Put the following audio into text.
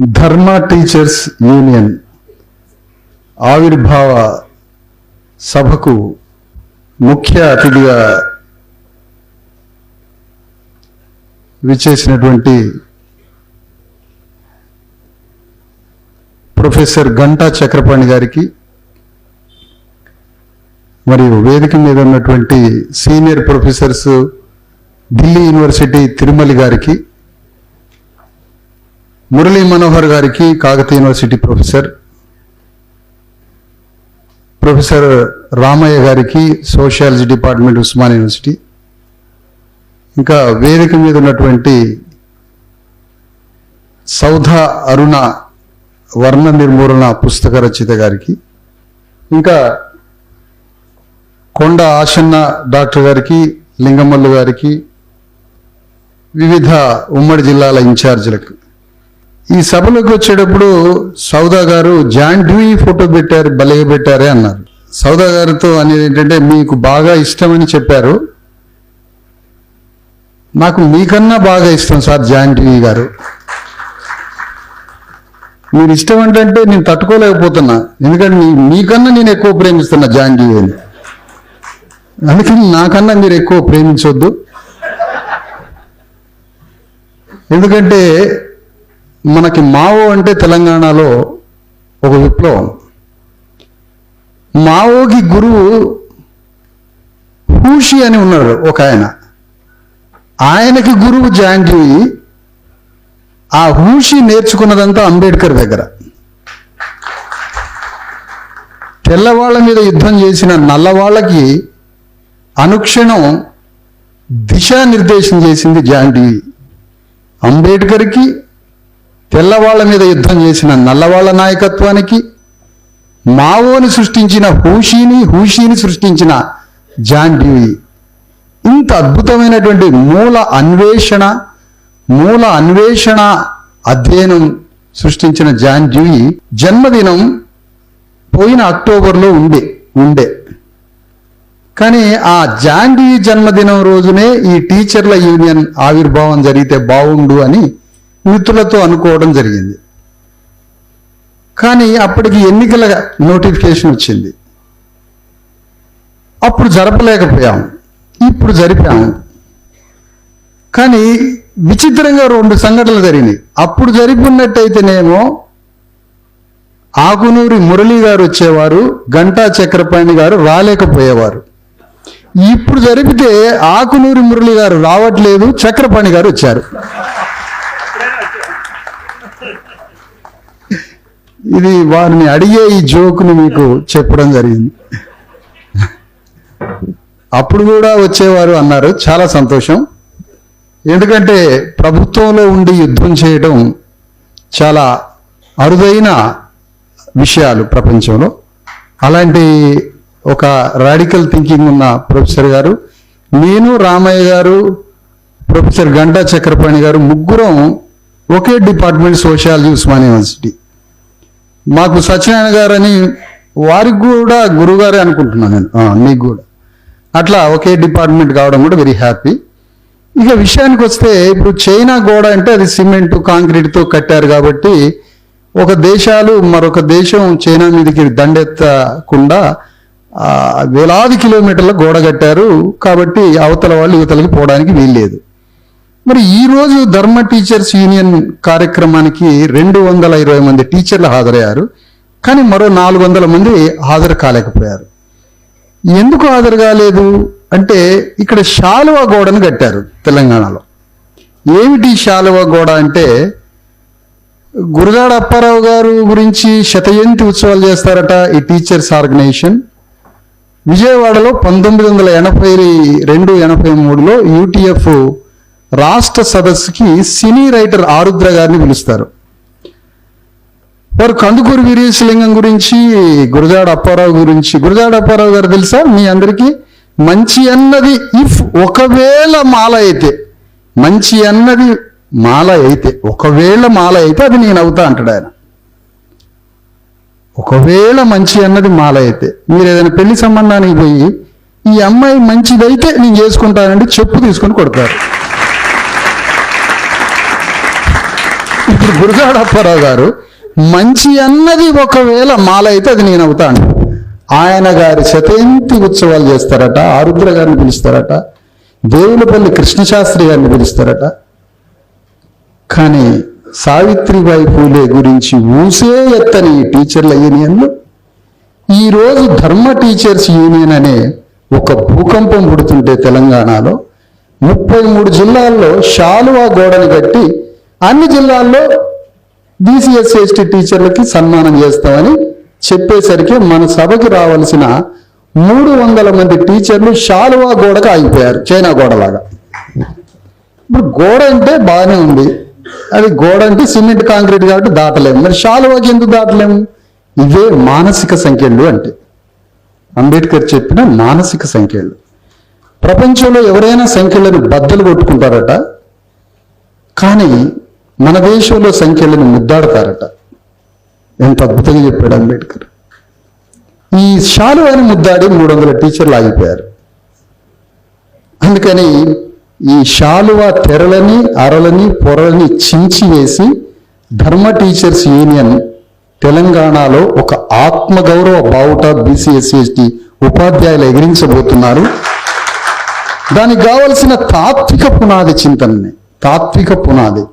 ధర్మ teachers union ఆవిర్భావ సభకు ముఖ్య అతిథిగా విచ్చేసినటువంటి ప్రొఫెసర్ గంటా చక్రపాణి గారికి మరియు వేదిక మీద ఉన్నటువంటి senior professors Delhi university Tirumali గారికి మురళీ మనోహర్ గారికి Kakatiya university professor professor Ramaiah గారికి సోషియాలజీ డిపార్ట్మెంట్ ఉస్మాన్ యూనివర్సిటీ. ఇంకా వేదిక మీద ఉన్నటువంటి సౌధ అరుణ వర్ణ నిర్మూలన పుస్తక రచయిత గారికి ఇంకా కొండ ఆశన్న డాక్టర్ గారికి లింగమల్లు గారికి వివిధ ఉమ్మడి జిల్లాల ఇన్ఛార్జీలకు ఈ సభలోకి వచ్చేటప్పుడు సౌదా గారు జాండ్వీ ఫోటో పెట్టారు భలే పెట్టారే అన్నారు. సౌదా గారితో అనేది ఏంటంటే మీకు బాగా ఇష్టమని చెప్పారు. నాకు మీకన్నా బాగా ఇష్టం సార్ జాండ్వీ గారు. మీరు ఇష్టం అంటే నేను తట్టుకోలేకపోతున్నా. ఎందుకంటే మీ- మీకన్నా నేను ఎక్కువ ప్రేమిస్తున్నా జాండ్వీ అని. అందుకని నాకన్నా మీరు ఎక్కువ ప్రేమించొద్దు. ఎందుకంటే మనకి మావో అంటే తెలంగాణలో ఒక విప్లవం. మావోకి గురువు హూషి అని ఉన్నాడు ఒక ఆయన. ఆయనకి గురువు జాంగ్యూయి ఆ హూషి నేర్చుకున్నదంతా అంబేద్కర్ దగ్గర. తెల్లవాళ్ళ మీద యుద్ధం చేసిన నల్లవాళ్ళకి అనుక్షణం దిశానిర్దేశం చేసింది జాంటీ అంబేద్కర్కి తెల్లవాళ్ళ మీద యుద్ధం చేసిన నల్లవాళ్ళ నాయకత్వానికి మావోని సృష్టించిన హూషీని హూషీని సృష్టించిన జాన్ డ్యూయి ఇంత అద్భుతమైనటువంటి మూల అన్వేషణ మూల అన్వేషణ అధ్యయనం సృష్టించిన జాన్ డ్యూయి జన్మదినం పోయిన అక్టోబర్లో ఉండే ఉండే. కానీ ఆ జాండీ జన్మదినం రోజునే ఈ టీచర్ల యూనియన్ ఆవిర్భావం జరిగితే బాగుండు అని మిత్రులతో అనుకోవడం జరిగింది. కానీ అప్పటికి ఎన్నికల నోటిఫికేషన్ వచ్చింది. అప్పుడు జరపలేకపోయాం ఇప్పుడు జరిపాము. కానీ విచిత్రంగా రెండు సంఘటనలు జరిగినాయి. అప్పుడు జరిపినట్టయితేనేమో ఆకునూరి మురళి గారు వచ్చేవారు గంటా చక్రపాణి గారు రాలేకపోయేవారు. ఇప్పుడు జరిపితే ఆకునూరి మురళి గారు రావట్లేదు చక్రపాణి గారు వచ్చారు. ఇది వారిని అడిగే ఈ జోకుని మీకు చెప్పడం జరిగింది. అప్పుడు కూడా వచ్చేవారు అన్నారు చాలా సంతోషం. ఎందుకంటే ప్రభుత్వంలో ఉండి యుద్ధం చేయడం చాలా అరుదైన విషయాలు ప్రపంచంలో. అలాంటి ఒక రాడికల్ థింకింగ్ ఉన్న ప్రొఫెసర్ గారు నేను రామయ్య గారు ప్రొఫెసర్ గంటా చక్రపాణి గారు ముగ్గురం ఒకే డిపార్ట్మెంట్ సోషియాలజీ ఉస్మాన్ యూనివర్సిటీ. మాకు సత్యనారాయణ గారు అని వారికి కూడా గురుగారే అనుకుంటున్నాను నేను. మీకు కూడా. అట్లా ఒకే డిపార్ట్మెంట్ కావడం కూడా వెరీ హ్యాపీ ఇక విషయానికి వస్తే ఇప్పుడు చైనా గోడ అంటే అది సిమెంట్ కాంక్రీట్తో కట్టారు కాబట్టి ఒక దేశాలు మరొక దేశం చైనా మీదకి దండెత్తకుండా వేలాది కిలోమీటర్ల గోడ కట్టారు కాబట్టి అవతల వాళ్ళు యువతలకి పోవడానికి వీల్లేదు. మరి ఈరోజు ధర్మ టీచర్స్ యూనియన్ కార్యక్రమానికి రెండు వందల ఇరవై మంది టీచర్లు హాజరయ్యారు. కానీ మరో నాలుగు వందల మంది హాజరు కాలేకపోయారు. ఎందుకు హాజరు కాలేదు? అంటే ఇక్కడ శాలువా గోడను కట్టారు తెలంగాణలో. ఏమిటి శాలువా గోడ అంటే గురజాడ అప్పారావు గారు గురించి శతజయంతి ఉత్సవాలు చేస్తారట ఈ టీచర్స్ ఆర్గనైజేషన్. విజయవాడలో పంతొమ్మిది వందల ఎనభై రెండు ఎనభై మూడులో యూటీఎఫ్ రాష్ట్ర సదస్సుకి సినీ రైటర్ ఆరుద్ర గారిని పిలుస్తారు. వారు కందుకూరు వీరేశలింగం గురించి గురజాడ అప్పారావు గురించి గురజాడ అప్పారావు గారు తెలుసా? మీ అందరికీ? మంచి అన్నది ఇఫ్ ఒకవేళ మాల అయితే మంచి అన్నది మాల అయితే ఒకవేళ మాల అయితే అది నేను అవుతా అంటాడు ఆయన. ఒకవేళ మంచి అన్నది మాల అయితే మీరు ఏదైనా పెళ్ళి సంబంధానికి పోయి ఈ అమ్మాయి మంచిదైతే నేను చేసుకుంటానండి చెప్పు తీసుకొని కొడతారు. గురజాడ అప్పారావు గారు మంచి అన్నది ఒకవేళ మాలైతే అది నేను అవుతాను. ఆయన గారి శతయంతి ఉత్సవాలు చేస్తారట ఆరుద్ర గారిని పిలుస్తారట దేవులపల్లి కృష్ణశాస్త్రి గారిని పిలుస్తారట. కానీ సావిత్రిబాయి పూలే గురించి ఊసే ఎత్తని టీచర్ల యూనియన్లు ఈరోజు ధర్మ టీచర్స్ యూనియన్ అనే ఒక భూకంపం పుడుతుంటే తెలంగాణలో ముప్పై మూడు జిల్లాల్లో శాలువా గోడని కట్టి అన్ని జిల్లాల్లో బీసీఎస్ ఎస్టీ టీచర్లకి సన్మానం చేస్తామని చెప్పేసరికి మన సభకి రావాల్సిన మూడు వందల మంది టీచర్లు శాలువా గోడకు ఆగిపోయారు చైనా గోడలాగా. ఇప్పుడు గోడ అంటే బాగానే ఉంది. అది గోడ అంటే సిమెంట్ కాంక్రీట్ కాబట్టి దాటలేము. మరి షాలువాకి ఎందుకు దాటలేము? ఇవే మానసిక సంఖ్యలు అంటే. అంబేద్కర్ చెప్పిన మానసిక సంఖ్యలు. ప్రపంచంలో ఎవరైనా సంఖ్యలను బద్దలు కొట్టుకుంటారట? కానీ మన దేశంలో సంఖ్యలను ముద్దాడతారట. ఎంత అద్భుతంగా చెప్పాడు అంబేద్కర్. ఈ శాలువాని ముద్దాడి మూడు వందల టీచర్లు ఆగిపోయారు. అందుకని ఈ శాలువా తెరలని అరలని పొరలని చించి వేసి ధర్మ టీచర్స్ యూనియన్ తెలంగాణలో ఒక ఆత్మగౌరవ బావుట బీసీఎస్సీ ఎస్టీ ఉపాధ్యాయులు ఎగిరించబోతున్నారు. దానికి కావలసిన తాత్విక పునాది చింతనని తాత్విక పునాది.